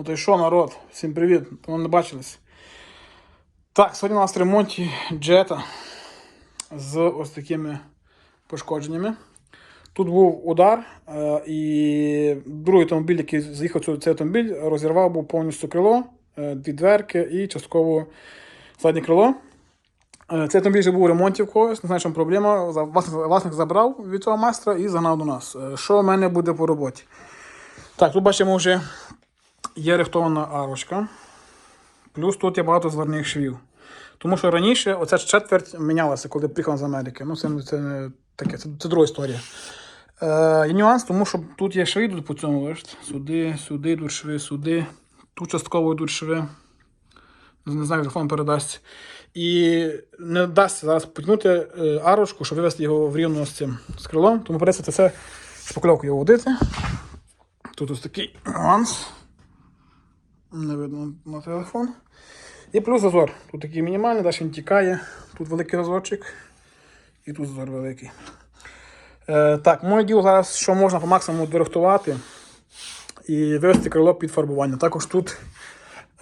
Ну то й що, народ? Всім привіт! Тому не бачились. Так, сьогодні у нас в ремонті джета з ось такими пошкодженнями. Тут був удар, е, і другий автомобіль, який заїхав цей автомобіль, розірвав був повністю крило, е, дві дверки і частково заднє крило. Е, Цей автомобіль вже був у ремонті в когось, не знаю, чому проблема. Власник, власник забрав від цього майстра і загнав до нас. Що в мене буде по роботі? Так, тут бачимо вже є рихтована арочка. Плюс тут є багато зварних швів. Тому що раніше оця четверть мінялася, коли приїхав з Америки. Ну, це, це не таке, це, це друга історія. Е, є нюанс, тому що тут є шви йдуть по цьому, бачите? Сюди, сюди йдуть шви, сюди. Тут частково йдуть шви. Не знаю, телефон передасть. І не вдасться зараз потягнути е, арочку, щоб вивести його в рівно з цим з крилом. Тому придеться це все шпакльовкою водити. Тут ось такий нюанс. Не видно на телефон. І плюс зазор. Тут такий мінімальний, далі він тікає. Тут великий зазорчик. І тут зазор великий. Е, так, моє діло зараз, що можна по максимуму дорихтувати і вивести крило під фарбування. Також тут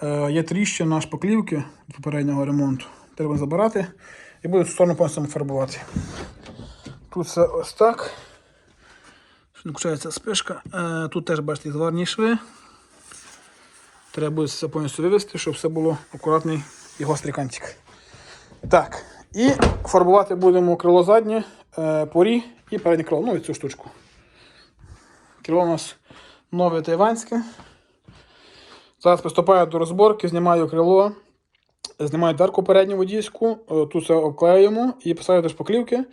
е, є тріщина шпаклівки від попереднього ремонту. Треба забирати і буду цю сторону повністю фарбувати. Тут все ось так. Включається спишка. Е, тут теж бачите зварні шви. Треба буде все повністю вивести, щоб все було акуратний і гострий кантик. Так, і фарбувати будемо крило заднє, е, порі і переднє крило. Ну і цю штучку. Крило у нас нове тайванське. Зараз приступаю до розборки, знімаю крило, знімаю дверку передню водійську, е, тут все обклеюємо і поставлю до шпаклівки.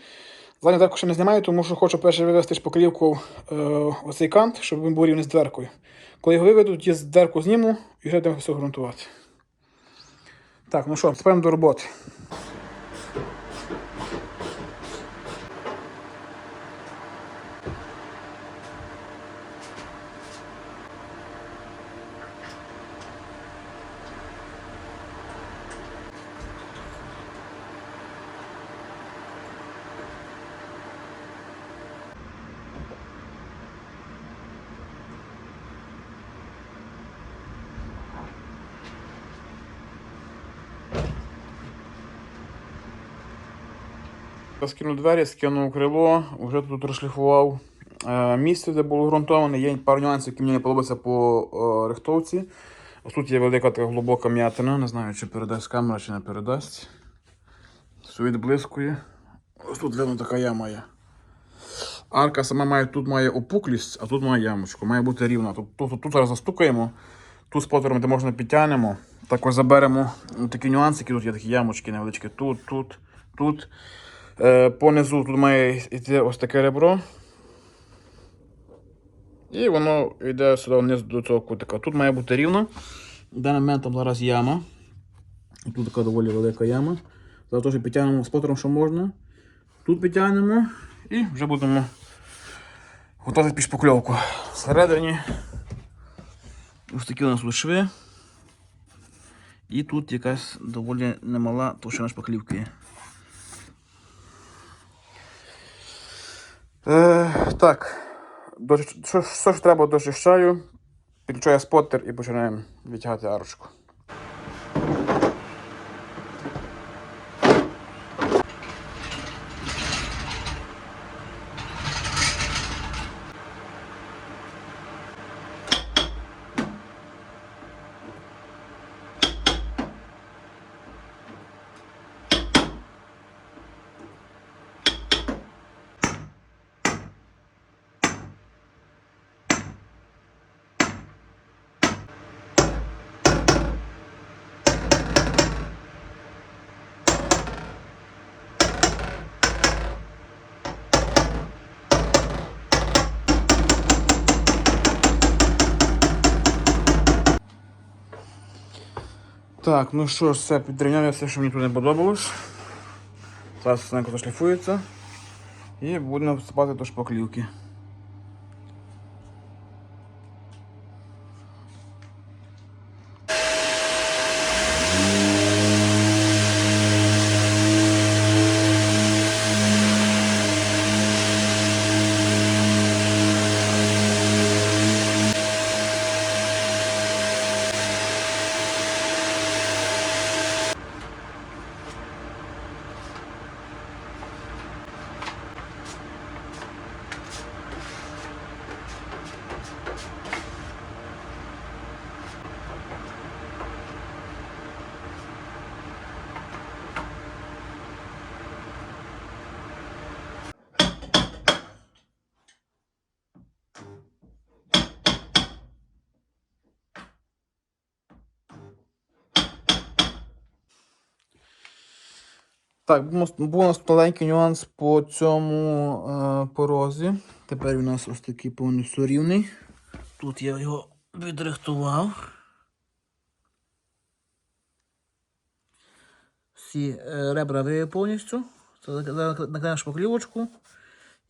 Задню дверку ще не знімаю, тому що хочу перше вивести шпаклівку е, оцей кант, щоб він був рівний з дверкою. Коли його виведу, я дверку зніму і вже все ґрунтувати. Так, ну що, приступаємо до роботи. Скинув двері, скинув крило, вже тут розшліфував е, місце, де було ґрунтоване. Є пару нюансів, які мені не подобаються по е, рихтовці. Ось тут є велика така глибока м'ятина, не знаю, чи передасть камера, чи не передасть. Все відблискує. Ось тут видно така яма є. Арка сама має, тут має опуклість, а тут має ямочку. Має бути рівна. Тут, тут, тут зараз застукаємо, тут з потвором де можна підтягнемо. Також заберемо такі нюанси, які тут є такі ямочки невеличкі. Тут, тут, тут. Е, понизу тут має йти ось таке ребро. І воно йде сюди вниз до цього кутика. Тут має бути рівно. В даний момент там зараз яма. Тут така доволі велика яма. Зараз теж підтягнемо спотером, що можна. Тут підтягнемо і вже будемо готувати під шпакльовку. Всередині ось такі у нас тут шви. І тут якась доволі немала товщина шпаклівки. Е, так, до, що, ж треба, дочищаю, підключаю споттер і починаємо відтягати арочку. Так, ну що ж, все, підрівняв я все, що мені тут не подобалось. Зараз все зашліфується. І будемо вступати до шпаклівки. Так, був у нас- маленький нюанс по цьому е, порозі. Тепер у нас ось такий повністю рівний. Тут я його відрихтував. Всі е, ребра вивів повністю. Зак- шпаклівочку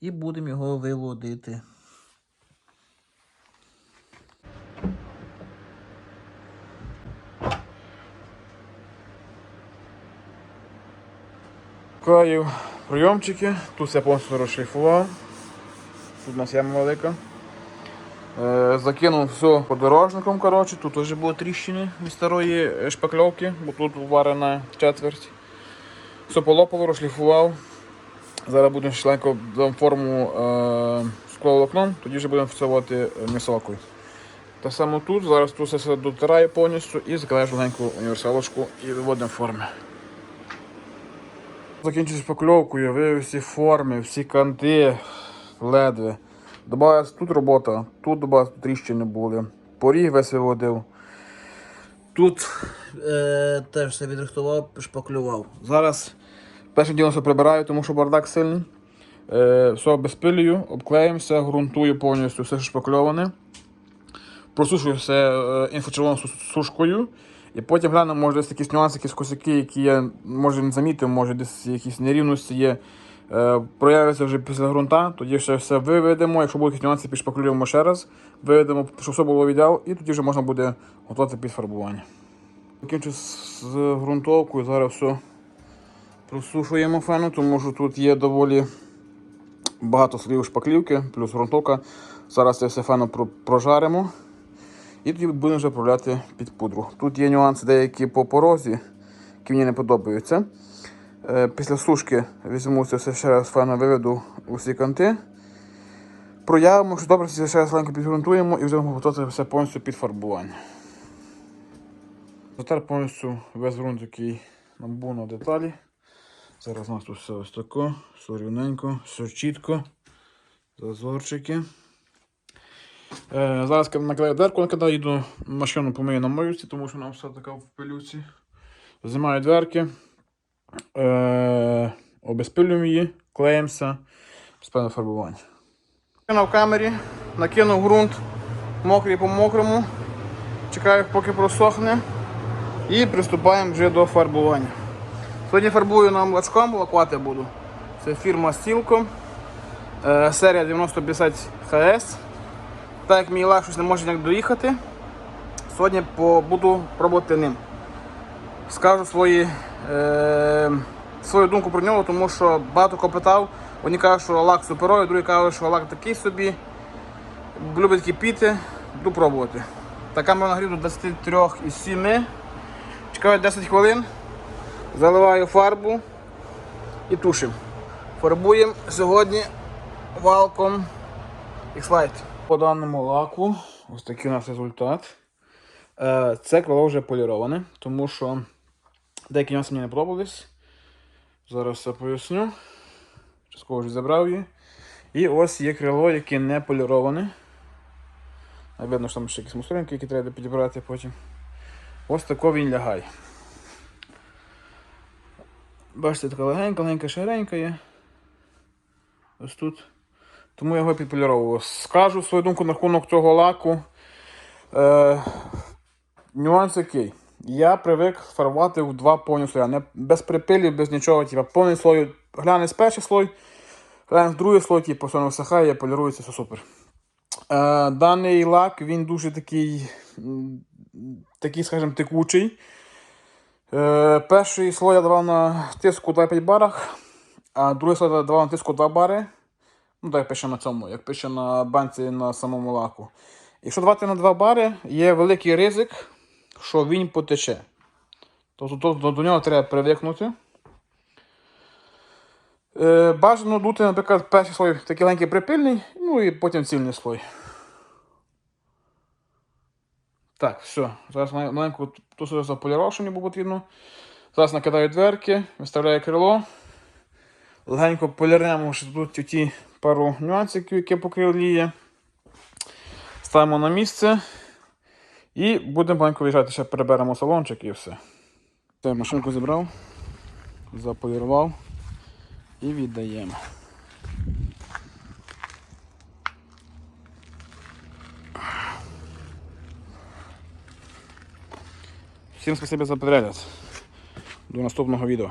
і будемо його виводити. Клеїв прийомчики, тут я повністю розшліфував. Тут у нас яма велика. Е, закинув все подорожником, коротше. тут вже було тріщини від старої е, шпакльовки, бо тут варена четверть. Все полопало, розшліфував. Зараз будемо дам форму е, скловолокном, тоді вже будемо фіксувати місовкою. Так само тут, зараз тут все дотираю повністю і закладаю легеньку універсалочку і виводимо форми. Закінчив шпакльовкою, вивів всі форми, всі канти, ледве. Добавилась тут робота, тут добавилась тріщини були. Поріг весь виводив. Тут е, теж все відрихтував, шпаклював. Зараз першим ділом все прибираю, тому що бардак сильний. Е, все безпилюю, обклеїмося, ґрунтую повністю все шпакльоване. Просушую все е, інфочервоною су- сушкою. І потім гляну, може десь якісь нюанси, якісь косяки, які я може не замітив, може десь якісь нерівності є. Е, проявляться вже після ґрунта, тоді ще все виведемо. Якщо будуть якісь нюанси, підшпаклюємо ще раз, виведемо, щоб все було в ідеал, і тоді вже можна буде готувати під фарбування. Закінчу з ґрунтовкою, зараз все просушуємо фену, тому що тут є доволі багато слоїв шпаклівки, плюс ґрунтовка. Зараз це все феном прожаримо. І тоді будемо вже вправляти під пудру. Тут є нюанси деякі по порозі, які мені не подобаються. Е, Після сушки візьму це все ще раз файно виведу усі канти. Проявимо, що добре, ще раз легенько підґрунтуємо і вже готувати все повністю під фарбування. Затер повністю весь ґрунт, який нам був на деталі. Зараз у нас тут все ось тако, все рівненько, все чітко, зазорчики. Е, зараз наклею дверку, коли їду машину помию на мойці, тому що вона все така в пилюці. Знімаю дверки, е, обезпилюємо її, клеїмося, спільне фарбування. В камері, накинув ґрунт мокрий по мокрому, чекаю, поки просохне. І приступаємо вже до фарбування. Сьогодні фарбую нам лачком, лакувати буду. Це фірма Stілко, е, серія 9050 HS. Так як мій лак щось не може ніяк доїхати, сьогодні буду пробувати ним. Скажу свої, е, свою думку про нього, тому що багато кого питав. Одні кажуть, що лак суперовий, другі кажуть, що лак такий собі. Любить кипіти, буду пробувати. Така мене нагрів до 23,7. Чекаю 10 хвилин. Заливаю фарбу і тушимо. Фарбуємо сьогодні валком X-Light. По даному лаку, ось такий у нас результат. Е, Це крило вже поліроване, тому що деякі нюанси мені не подобались. Зараз все поясню. Частково вже забрав її. І ось є крило, яке не поліроване. Видно, що там ще якісь мусоринки, які треба підібрати потім. Ось тако він лягає. Бачите, така легенька, легенька ширенька є. Ось тут. Тому я його підполіровував. Скажу свою думку на рахунок цього лаку. Е, нюанс який. Я привик фарбувати в два повні слоя. Не, без припилів, без нічого. Типу, повний слой, глянець перший слой, глянець другий слой, типу, все не висихає, полірується, все супер. Е, даний лак він дуже такий, такий, скажімо, текучий. Е, перший слой я давав на тиску 2,5 барах, а другий слой я давав на тиску 2 бари. Ну, так пише на цьому, як пише на банці на самому лаку. Якщо давати на 2 бари, є великий ризик, що він потече. Тобто то- до, до нього треба привикнути. Е, бажано дути, наприклад, перший слой такий легенький припильний, ну і потім цільний слой. Так, все. Зараз мале- маленьку тусу заполірував, що мені було потрібно. Зараз накидаю дверки, виставляю крило. Легенько полірнемо ще тут ті пару нюансів, які покривліє. Ставимо на місце і будемо маленько виїжджати, ще переберемо салончик і все. Це машинку зібрав, заполірував і віддаємо. Всім спасибі за перегляд. До наступного відео.